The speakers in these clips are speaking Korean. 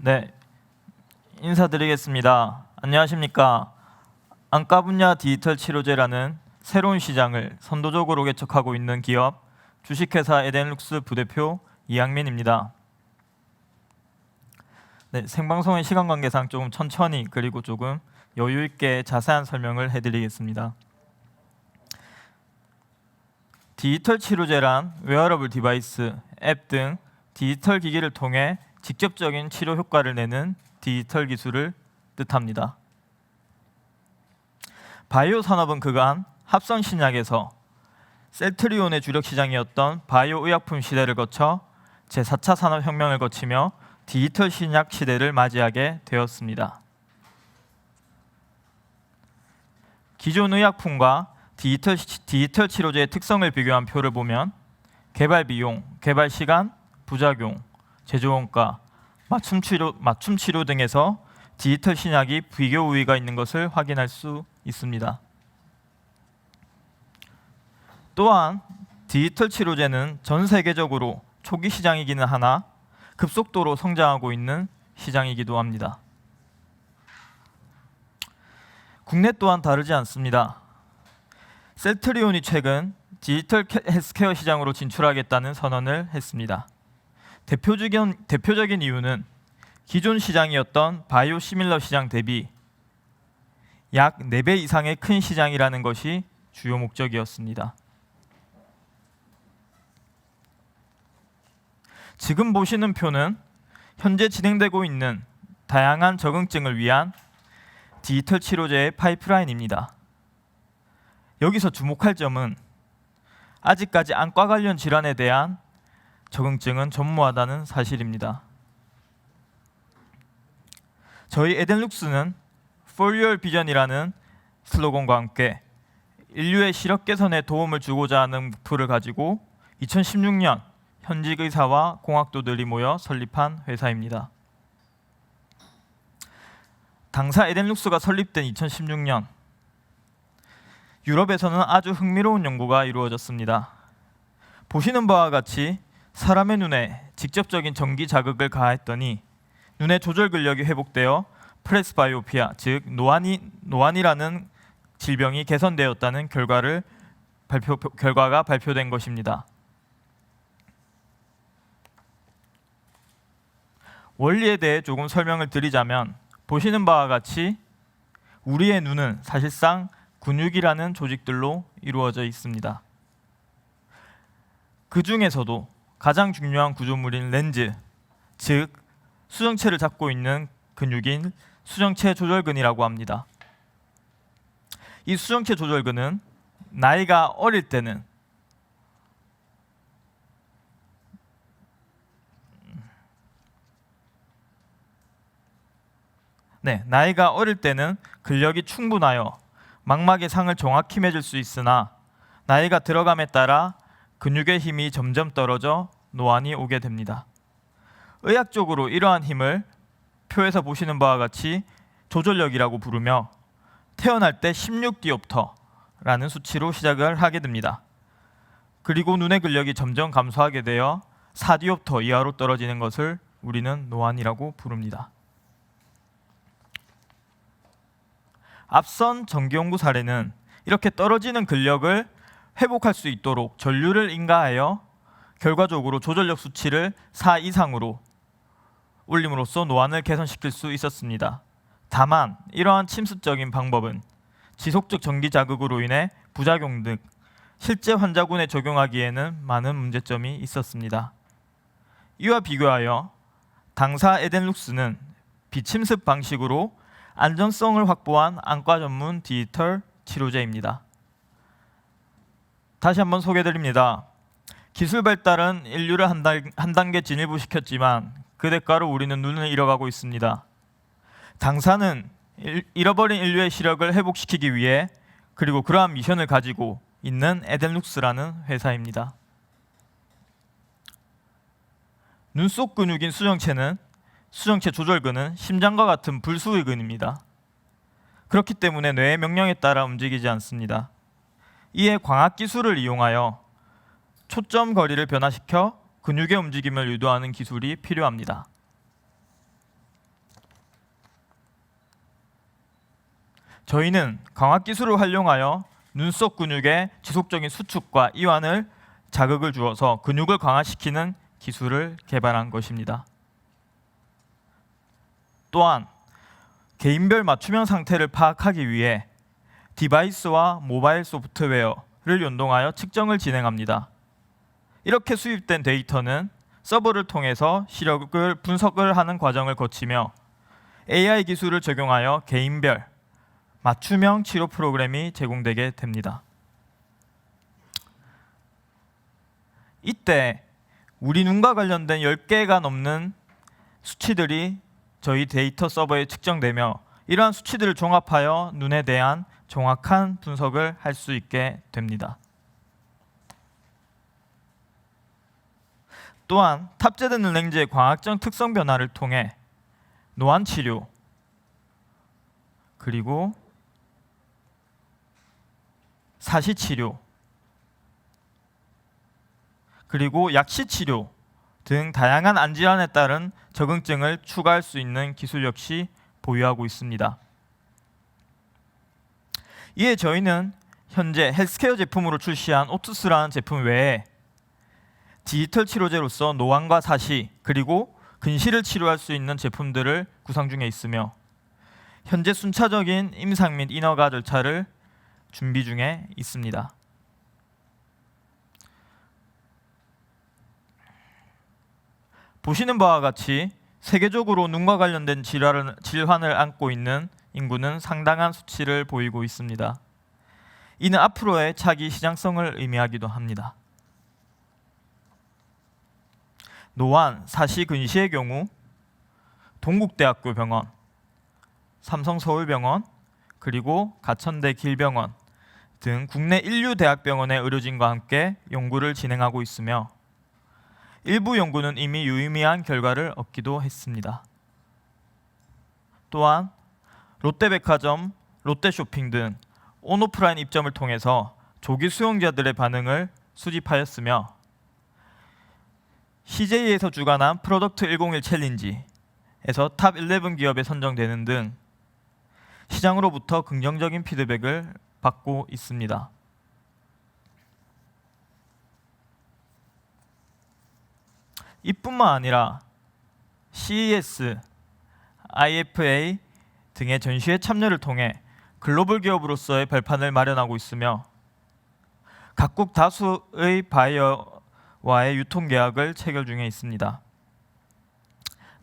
네, 인사드리겠습니다. 안녕하십니까? 안과 분야 디지털 치료제라는 새로운 시장을 선도적으로 개척하고 있는 기업 주식회사 에덴룩스 부대표 이양민입니다. 네, 생방송의 시간 관계상 조금 천천히 그리고 조금 여유 있게 자세한 설명을 해드리겠습니다. 디지털 치료제란 웨어러블 디바이스, 앱 등 디지털 기기를 통해 직접적인 치료 효과를 내는 디지털 기술을 뜻합니다. 바이오 산업은 그간 합성 신약에서 셀트리온의 주력 시장이었던 바이오 의약품 시대를 거쳐 제4차 산업 혁명을 거치며 디지털 신약 시대를 맞이하게 되었습니다. 기존 의약품과 디지털, 시- 디지털 치료제의 특성을 비교한 표를 보면 개발 비용, 개발 시간, 부작용, 제조 원가, 맞춤 치료, 맞춤 치료 등에서 디지털 신약이 비교 우위가 있는 것을 확인할 수 있습니다. 또한 디지털 치료제는 전 세계적으로 초기 시장이기는 하나 급속도로 성장하고 있는 시장이기도 합니다. 국내 또한 다르지 않습니다. 셀트리온이 최근 디지털 캐- 헬스케어 시장으로 진출하겠다는 선언을 했습니다. 대표적인, 대표적인 이유는 기존 시장이었던 바이오 시밀러 시장 대비 약 4배 이상의 큰 시장이라는 것이 주요 목적이었습니다. 지금 보시는 표는 현재 진행되고 있는 다양한 적응증을 위한 디지털 치료제의 파이프라인입니다. 여기서 주목할 점은 아직까지 안과 관련 질환에 대한 적응증은 전무하다는 사실입니다. 저희 에덴룩스는 For Your Vision이라는 슬로건과 함께 인류의 시력 개선에 도움을 주고자 하는 목표를 가지고 2016년 현직 의사와 공학도들이 모여 설립한 회사입니다. 당사 에덴룩스가 설립된 2016년 유럽에서는 아주 흥미로운 연구가 이루어졌습니다. 보시는 바와 같이 사람의 눈에 직접적인 전기 자극을 가했더니 눈의 조절 근력이 회복되어 프레스바이오피아 즉 노안이 노안이라는 질병이 개선되었다는 결과를 발표 결과가 발표된 것입니다. 원리에 대해 조금 설명을 드리자면 보시는 바와 같이 우리의 눈은 사실상 근육이라는 조직들로 이루어져 있습니다. 그 중에서도 가장 중요한 구조물인 렌즈, 즉 수정체를 잡고 있는 근육인 수정체 조절근이라고 합니다. 이 수정체 조절근은 나이가 어릴 때는 네, 나이가 어릴 때는 근력이 충분하여 망막의 상을 정확히 맺을 수 있으나 나이가 들어감에 따라 근육의 힘이 점점 떨어져 노안이 오게 됩니다. 의학적으로 이러한 힘을 표에서 보시는 바와 같이 조절력이라고 부르며 태어날 때 16디옵터라는 수치로 시작을 하게 됩니다. 그리고 눈의 근력이 점점 감소하게 되어 4디옵터 이하로 떨어지는 것을 우리는 노안이라고 부릅니다. 앞선 정기연구 사례는 이렇게 떨어지는 근력을 회복할 수 있도록 전류를 인가하여 결과적으로 조절력 수치를 4 이상으로 올림으로써 노안을 개선시킬 수 있었습니다. 다만 이러한 침습적인 방법은 지속적 전기 자극으로 인해 부작용 등 실제 환자군에 적용하기에는 많은 문제점이 있었습니다. 이와 비교하여 당사 에덴룩스는 비침습 방식으로 안전성을 확보한 안과 전문 디지털 치료제입니다. 다시 한번 소개드립니다. 기술 발달은 인류를 한, 달, 한 단계 진일보시켰지만 그 대가로 우리는 눈을 잃어가고 있습니다. 당사는 일- 잃어버린 인류의 시력을 회복시키기 위해 그리고 그러한 미션을 가지고 있는 에덴룩스라는 회사입니다. 눈 속 근육인 수정체는 수정체 조절근은 심장과 같은 불수의 근입니다. 그렇기 때문에 뇌의 명령에 따라 움직이지 않습니다. 이에 광학 기술을 이용하여 초점 거리를 변화시켜 근육의 움직임을 유도하는 기술이 필요합니다. 저희는 광학 기술을 활용하여 눈썹 근육의 지속적인 수축과 이완을 자극을 주어서 근육을 강화시키는 기술을 개발한 것입니다. 또한 개인별 맞춤형 상태를 파악하기 위해 디바이스와 모바일 소프트웨어를 연동하여 측정을 진행합니다. 이렇게 수입된 데이터는 서버를 통해서 시력을 분석을 하는 과정을 거치며 AI 기술을 적용하여 개인별 맞춤형 치료 프로그램이 제공되게 됩니다. 이때 우리 눈과 관련된 10개가 넘는 수치들이 저희 데이터 서버에 측정되며 이러한 수치들을 종합하여 눈에 대한 정확한 분석을 할 수 있게 됩니다. 또한 탑재된 렌즈의 광학적 특성 변화를 통해 노안 치료 그리고 사시 치료 그리고 약시 치료 등 다양한 안질환에 따른 적응증을 추가할 수 있는 기술 역시 보유하고 있습니다. 이에 저희는 현재 헬스케어 제품으로 출시한 오투스라는 제품 외에 디지털 치료제로서 노안과 사시 그리고 근시를 치료할 수 있는 제품들을 구상 중에 있으며 현재 순차적인 임상 및 인허가 절차를 준비 중에 있습니다. 보시는 바와 같이 세계적으로 눈과 관련된 질환을, 질환을 안고 있는 인구는 상당한 수치를 보이고 있습니다. 이는 앞으로의 차기 시장성을 의미하기도 합니다. 노안, 사시, 근시의 경우 동국대학교 병원, 삼성서울병원, 그리고 가천대 길병원 등 국내 인류 대학병원의 의료진과 함께 연구를 진행하고 있으며 일부 연구는 이미 유의미한 결과를 얻기도 했습니다. 또한 롯데백화점, 롯데쇼핑 등 온오프라인 입점을 통해서 조기 수용자들의 반응을 수집하였으며 CJ에서 주관한 프로덕트 101 챌린지에서 탑 11 기업에 선정되는 등 시장으로부터 긍정적인 피드백을 받고 있습니다. 이뿐만 아니라 CES, IFA 등의 전시회 참여를 통해 글로벌 기업으로서의 발판을 마련하고 있으며 각국 다수의 바이어와의 유통 계약을 체결 중에 있습니다.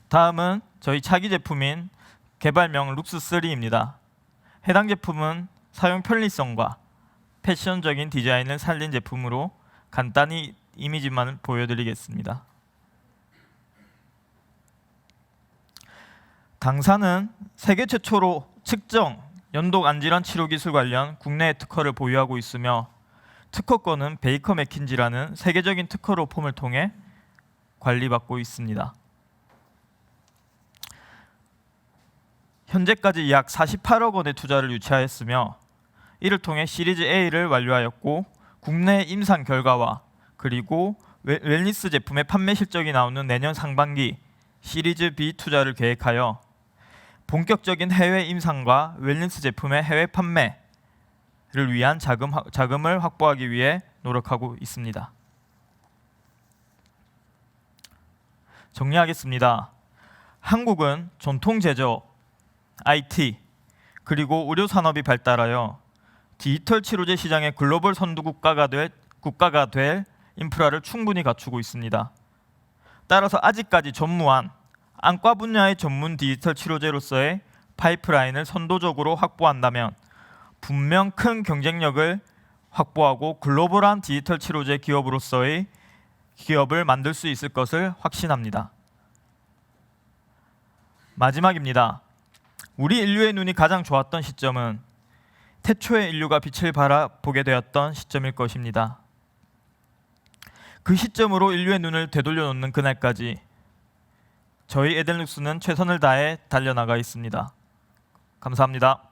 다음은 저희 차기 제품인 개발명 룩스3입니다. 해당 제품은 사용 편리성과 패션적인 디자인을 살린 제품으로 간단히 이미지만 보여드리겠습니다. 당사는 세계 최초로 측정, 연독 안질환 치료 기술 관련 국내 특허를 보유하고 있으며 특허권은 베이커 맥킨지라는 세계적인 특허로 폼을 통해 관리받고 있습니다. 현재까지 약 48억 원의 투자를 유치하였으며 이를 통해 시리즈 A를 완료하였고 국내 임상 결과와 그리고 웰- 웰니스 제품의 판매 실적이 나오는 내년 상반기 시리즈 B 투자를 계획하여 본격적인 해외 임상과 웰니스 제품의 해외 판매를 위한 자금, 자금을 확보하기 위해 노력하고 있습니다. 정리하겠습니다. 한국은 전통 제조업, IT 그리고 의료 산업이 발달하여 디지털 치료제 시장의 글로벌 선두 국가가 될 국가가 될 인프라를 충분히 갖추고 있습니다. 따라서 아직까지 전무한 안과 분야의 전문 디지털 치료제로서의 파이프라인을 선도적으로 확보한다면 분명 큰 경쟁력을 확보하고 글로벌한 디지털 치료제 기업으로서의 기업을 만들 수 있을 것을 확신합니다. 마지막입니다. 우리 인류의 눈이 가장 좋았던 시점은 태초의 인류가 빛을 바라보게 되었던 시점일 것입니다. 그 시점으로 인류의 눈을 되돌려 놓는 그날까지 저희 에덴룩스는 최선을 다해 달려나가 있습니다. 감사합니다.